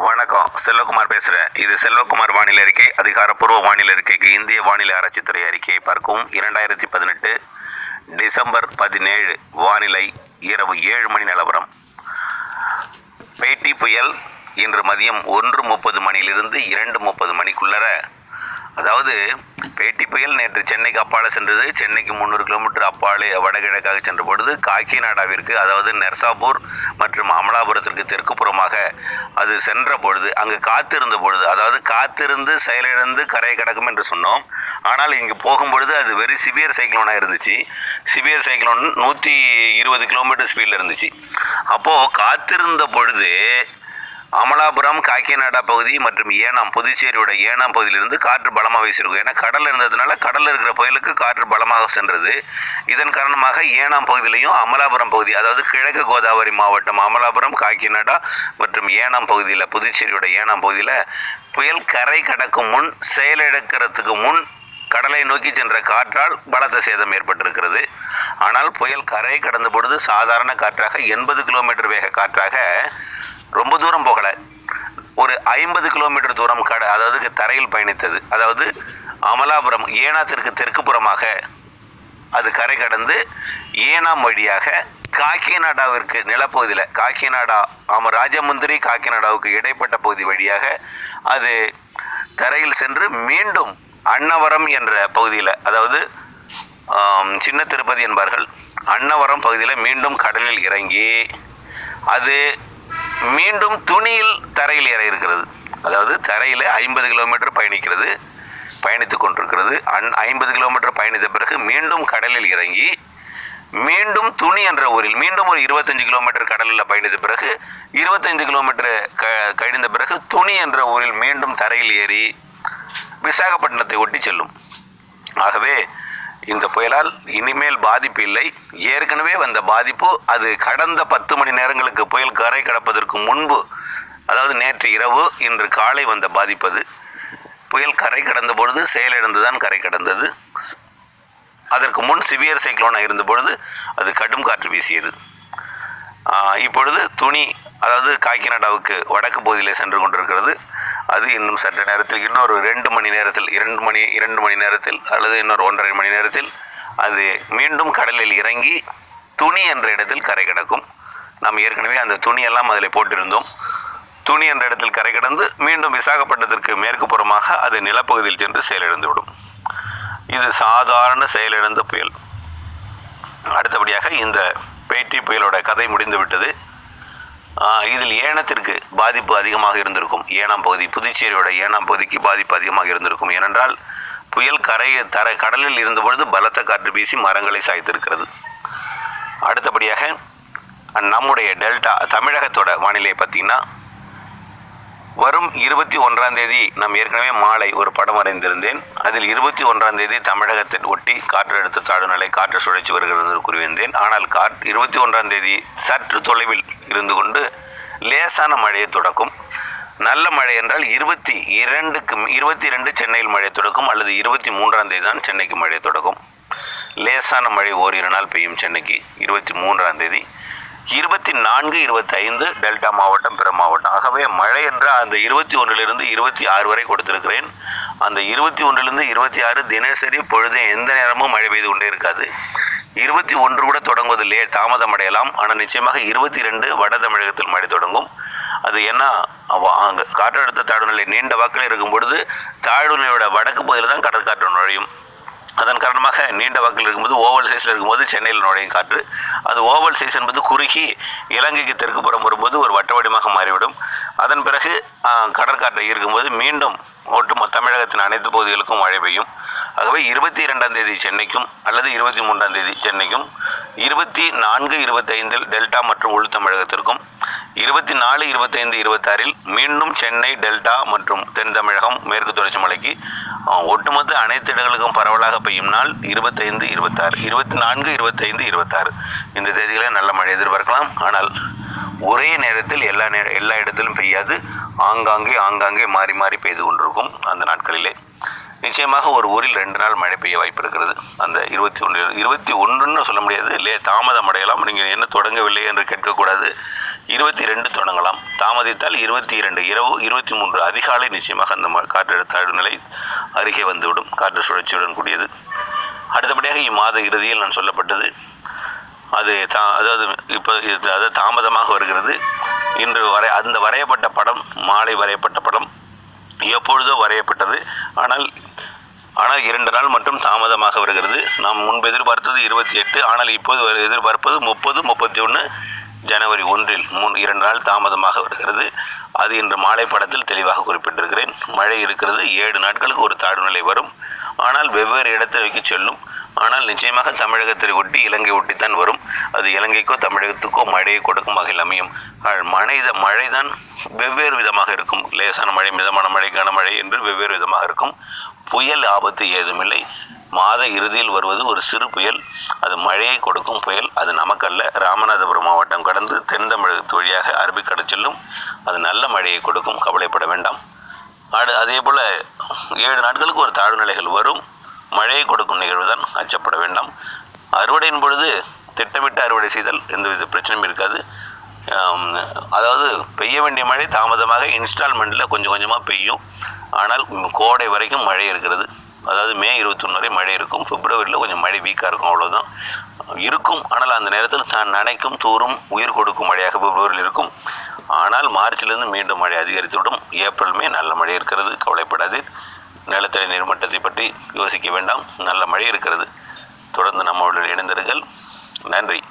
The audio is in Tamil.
வணக்கம். செல்வகுமார் பேசுகிறேன் இது செல்வகுமார் வானிலை அறிக்கை. அதிகாரப்பூர்வ வானிலை அறிக்கைக்கு இந்திய வானிலை ஆராய்ச்சித்துறை அறிக்கையை பார்க்கவும். இரண்டாயிரத்தி பதினெட்டு டிசம்பர் பதினேழு வானிலை இரவு ஏழு மணி நிலவரம். பேட்டி புயல் இன்று மதியம் ஒன்று முப்பது மணியிலிருந்து இரண்டு முப்பது மணிக்குள்ளர. அதாவது பேட்டி புயல் நேற்று சென்னைக்கு அப்பால சென்றது. சென்னைக்கு முந்நூறு கிலோமீட்டர் அப்பாலே வடகிழக்காக சென்ற பொழுது காக்கிநாடாவிற்கு அதாவது நெர்சாபூர் மற்றும் அமலாபுரத்திற்கு தெற்குப்புறமாக அது சென்ற பொழுது அங்கு காத்திருந்த பொழுது அதாவது காத்திருந்து செயலிழந்து கரையை கடக்கும் என்று சொன்னோம். ஆனால் இங்கு போகும்பொழுது அது வெரி சிவியர் சைக்ளோனாக இருந்துச்சு. சிவியர் சைக்ளோன் நூற்றி இருபது கிலோமீட்டர் ஸ்பீடில் இருந்துச்சு. அப்போது காத்திருந்த பொழுது அமலாபுரம் காக்கிநாடா பகுதி மற்றும் ஏனாம் புதுச்சேரியோட ஏனாம் பகுதியிலிருந்து காற்று பலமாக வீசியிருக்கும் ஏன்னா கடல் இருந்ததுனால கடலில் இருக்கிற புயலுக்கு காற்று பலமாக சென்றது. இதன் காரணமாக ஏனாம் பகுதியிலையும் அமலாபுரம் பகுதி அதாவது கிழக்கு கோதாவரி மாவட்டம் அமலாபுரம் காக்கிநாடா மற்றும் ஏனாம் பகுதியில் புதுச்சேரியோட ஏனாம் பகுதியில் புயல் கரை கடக்கும் முன் செயலிழக்கிறதுக்கு முன் கடலை நோக்கி சென்ற காற்றால் பலத்த சேதம் ஏற்பட்டிருக்கிறது. ஆனால் புயல் கரை கடந்த பொழுது சாதாரண காற்றாக எண்பது கிலோமீட்டர் வேக காற்றாக ரொம்ப தூரம் போகலை. ஒரு ஐம்பது கிலோமீட்டர் தூரம் கட அதாவது தரையில் பயணித்தது. அதாவது அமலாபுரம் ஏனாத்திற்கு தெற்கு புறமாக அது கரை கடந்து ஏனாம் வழியாக காக்கிநாடாவிற்கு நிலப்பகுதியில் காக்கிநாடா ஆமாம் ராஜமுந்திரி காக்கிநாடாவுக்கு இடைப்பட்ட பகுதி வழியாக அது தரையில் சென்று மீண்டும் அன்னவரம் என்ற பகுதியில் அதாவது சின்ன திருப்பதி என்பார்கள் அன்னவரம் பகுதியில் மீண்டும் கடலில் இறங்கி அது மீண்டும் துணியில் தரையில் ஏற இருக்கிறது. அதாவது தரையில் ஐம்பது கிலோமீட்டர் பயணிக்கிறது பயணித்து கொண்டிருக்கிறது. அன் ஐம்பது கிலோமீட்டர் பயணித்த பிறகு மீண்டும் கடலில் இறங்கி மீண்டும் துணி என்ற ஊரில் மீண்டும் ஒரு இருபத்தஞ்சு கிலோமீட்டர் கடலில் பயணித்த பிறகு இருபத்தஞ்சு கிலோமீட்டர் க கழிந்த பிறகு துணி என்ற ஊரில் மீண்டும் தரையில் ஏறி விசாகப்பட்டினத்தை ஒட்டி செல்லும். ஆகவே இந்த புயலால் இனிமேல் பாதிப்பு இல்லை. ஏற்கனவே வந்த பாதிப்பு அது கடந்த பத்து மணி நேரங்களுக்கு புயல் கரை கடப்பதற்கு முன்பு அதாவது நேற்று இரவு இன்று காலை வந்த பாதிப்பது புயல் கரை கடந்த பொழுது செயலிழந்து தான் கரை கடந்தது. அதற்கு முன் சிவியர் சைக்ளோனாக இருந்த பொழுது அது கடும் காற்று வீசியது. இப்பொழுது துணி அதாவது காக்கிநாடாவுக்கு வடக்கு பகுதியில் சென்று கொண்டிருக்கிறது. அது இன்னும் சற்று நேரத்தில் இன்னொரு ரெண்டு மணி நேரத்தில் இரண்டு மணி இரண்டு மணி நேரத்தில் அல்லது இன்னொரு ஒன்றரை மணி நேரத்தில் அது மீண்டும் கடலில் இறங்கி துணி என்ற இடத்தில் கரை கிடக்கும். நாம் ஏற்கனவே அந்த துணியெல்லாம் அதில் போட்டிருந்தோம். துணி என்ற இடத்தில் கரை கடந்து மீண்டும் விசாகப்பட்டினத்திற்கு மேற்கு புறமாக அது நிலப்பகுதியில் சென்று செயலிழந்துவிடும் இது சாதாரண செயலிழந்த புயல். அடுத்தபடியாக இந்த பேட்டி புயலோட கதை முடிந்து விட்டது. இதில் ஏனத்திற்கு பாதிப்பு அதிகமாக இருந்திருக்கும். ஏனாம் பகுதி புதுச்சேரியோட ஏனாம் பகுதிக்கு பாதிப்பு அதிகமாக இருந்திருக்கும். ஏனென்றால் புயல் கரை தர கடலில் இருந்தபொழுது பலத்த காற்று வீசி மரங்களை சாய்த்திருக்கிறது. அடுத்தபடியாக நம்முடைய டெல்டா தமிழகத்தோட வானிலை பார்த்திங்கன்னா வரும் இருபத்தி ஒன்றாம் தேதி நாம் ஏற்கனவே மாலை ஒரு படம் வரைந்திருந்தேன். அதில் இருபத்தி ஒன்றாம் தேதி தமிழகத்தை ஒட்டி காற்றழுத்த தாழ்நிலை காற்று சுழற்சி வருகிறது என்று கூறியிருந்தேன். ஆனால் காற் இருபத்தி ஒன்றாம் தேதி சற்று தொலைவில் இருந்து கொண்டு லேசான மழையை தொடக்கும். நல்ல மழை என்றால் இருபத்தி இரண்டுக்கு இருபத்தி ரெண்டு சென்னையில் மழை தொடக்கும் அல்லது இருபத்தி மூன்றாம் தேதி தான் சென்னைக்கு மழை தொடக்கும். லேசான மழை ஓரிரு நாள் பெய்யும் சென்னைக்கு இருபத்தி மூன்றாம் தேதி. இருபத்தி நான்கு இருபத்தி ஐந்து டெல்டா மாவட்டம் பிற மாவட்டம். ஆகவே மழை என்ற அந்த இருபத்தி ஒன்றிலிருந்து இருபத்தி ஆறு வரை கொடுத்திருக்கிறேன். அந்த இருபத்தி ஒன்றிலிருந்து இருபத்தி ஆறு தினசரி பொழுது எந்த நேரமும் மழை பெய்து கொண்டே இருக்காது. இருபத்தி ஒன்று கூட தொடங்குவது லே தாமதம் அடையலாம். ஆனால் நிச்சயமாக இருபத்தி ரெண்டு வட தமிழகத்தில் மழை தொடங்கும். அது என்ன? அங்கே காற்றழுத்த தாழ்வுநிலை நீண்ட வாக்கில் இருக்கும் பொழுது தாழ்வுநிலையோட வடக்கு பகுதியில் தான் கடற்காற்று நுழையும். அதன் காரணமாக நீண்ட வாக்கில் இருக்கும்போது ஓவல் சைஸில் இருக்கும்போது சென்னையில் நுழையும் காற்று. அது ஓவல் சைஸ் என்பது குறுகி இலங்கைக்கு தெற்கு புறம் வரும்போது ஒரு வட்ட வடிவமாக மாறிவிடும். அதன் பிறகு ஆ, கடற்காற்று இருக்கும்போது மீண்டும் ஒட்டுமொத்த தமிழகத்தின் அனைத்து பகுதிகளுக்கும் மழை பெய்யும். ஆகவே இருபத்தி இரண்டாம் தேதி சென்னைக்கும் அல்லது இருபத்தி மூன்றாம் தேதி சென்னைக்கும் இருபத்தி நான்கு இருபத்தைந்தில் டெல்டா மற்றும் உள் தமிழகத்திற்கும் இருபத்தி நாலு இருபத்தைந்து இருபத்தாறில் மீண்டும் சென்னை டெல்டா மற்றும் தென் தமிழகம் மேற்கு தொடர்ச்சி மலைக்கு ஒட்டுமொத்த அனைத்து இடங்களுக்கும் பரவலாக பெய்யும் நாள் இருபத்தைந்து இருபத்தாறு இருபத்தி நான்கு இருபத்தைந்து இருபத்தாறு. இந்த தேதிகளை நல்ல மழை எதிர்பார்க்கலாம். ஆனால் ஒரே நேரத்தில் எல்லா நேர எல்லா இடத்திலும் பெய்யாது. ஆங்காங்கே ஆங்காங்கே மாறி மாறி பெய்து கொண்டிருக்கும் அந்த நாட்களிலே. நிச்சயமாக ஒரு ஊரில் ரெண்டு நாள் மழை பெய்ய வாய்ப்பு இருக்கிறது அந்த இருபத்தி ஒன்று இருபத்தி ஒன்றுன்னு சொல்ல முடியாது. இல்லையே தாமதம் அடையலாம். நீங்கள் என்ன தொடங்கவில்லை என்று கேட்கக்கூடாது. இருபத்தி ரெண்டு தொடங்கலாம். தாமதித்தால் இருபத்தி இரண்டு இரவு இருபத்தி மூன்று. அதிகாலை நிச்சயமாக அந்த ம- காற்றழுத்த தாழ்வு நிலை அருகே வந்துவிடும். காற்று சுழற்சியுடன் கூடியது. அடுத்தபடியாக இம்மாத இறுதியில் நான் சொல்லப்பட்டது. அது தா அதாவது இப்போ இது அதாவது தாமதமாக வருகிறது. இன்று வரை அந்த வரையப்பட்ட படம் மாலை வரையப்பட்ட படம் எப்பொழுதோ வரையப்பட்டது. ஆனால் ஆனால் இரண்டு நாள் மட்டும் தாமதமாக வருகிறது. நாம் முன்பு எதிர்பார்த்தது இருபத்தி எட்டு ஆனால் இப்போது எதிர்பார்ப்பது முப்பது முப்பத்தி ஒன்று ஜனவரி ஒன்றில் முன் இரண்டு நாள் தாமதமாக வருகிறது. அது இன்று மாலை படத்தில் தெளிவாக குறிப்பிட்டிருக்கிறேன். மழை இருக்கிறது ஏழு நாட்களுக்கு ஒரு தாழ்வு நிலை வரும். ஆனால் வெவ்வேறு இடத்தை வைக்க செல்லும். ஆனால் நிச்சயமாக தமிழகத்தை ஒட்டி இலங்கை ஒட்டித்தான் வரும். அது இலங்கைக்கோ தமிழகத்துக்கோ மழையை கொடுக்கும் வகையில் அமையும். ஆனால் மழை மழை தான் வெவ்வேறு விதமாக இருக்கும். லேசான மழை மிதமான மழை கனமழை என்று வெவ்வேறு விதமாக இருக்கும். புயல் ஆபத்து ஏதுமில்லை. மாத இறுதியில் வருவது ஒரு சிறு புயல். அது மழையை கொடுக்கும் புயல். அது நமக்கல்ல. ராமநாதபுரம் மாவட்டம் கடந்து தென் தமிழகத்து வழியாக அரபிக்கடை செல்லும். அது நல்ல மழையை கொடுக்கும். கவலைப்பட வேண்டாம். அடு அதே போல் ஏழு நாட்களுக்கு ஒரு தாழ்நிலைகள் வரும். மழையை கொடுக்கும் நிகழ்வு தான் அச்சப்பட வேண்டாம். அறுவடையின் பொழுது திட்டமிட்டு அறுவடை செய்தல் எந்தவித பிரச்சனையும் இருக்காது. அதாவது பெய்ய வேண்டிய மழை தாமதமாக இன்ஸ்டால்மெண்ட்டில் கொஞ்சம் கொஞ்சமாக பெய்யும். ஆனால் கோடை வரைக்கும் மழை இருக்கிறது. அதாவது மே இருபத்தொன்று வரை மழை இருக்கும். பிப்ரவரியில் கொஞ்சம் மழை வீக்காக இருக்கும் அவ்வளோதான் இருக்கும். ஆனால் அந்த நேரத்தில் தான் நனைக்கும் தூரும் உயிர் கொடுக்கும் மழையாக பிப்ரவரியில் இருக்கும். ஆனால் மார்ச்சிலிருந்து மீண்டும் மழை அதிகரித்துவிடும். ஏப்ரல் மே நல்ல மழை இருக்கிறது. கவலைப்படாது நிலத்தடி நீர்மட்டத்தை பற்றி யோசிக்க வேண்டாம். நல்ல மழை இருக்கிறது. தொடர்ந்து நம்மளுடன் இணைந்திருங்கள். நன்றி.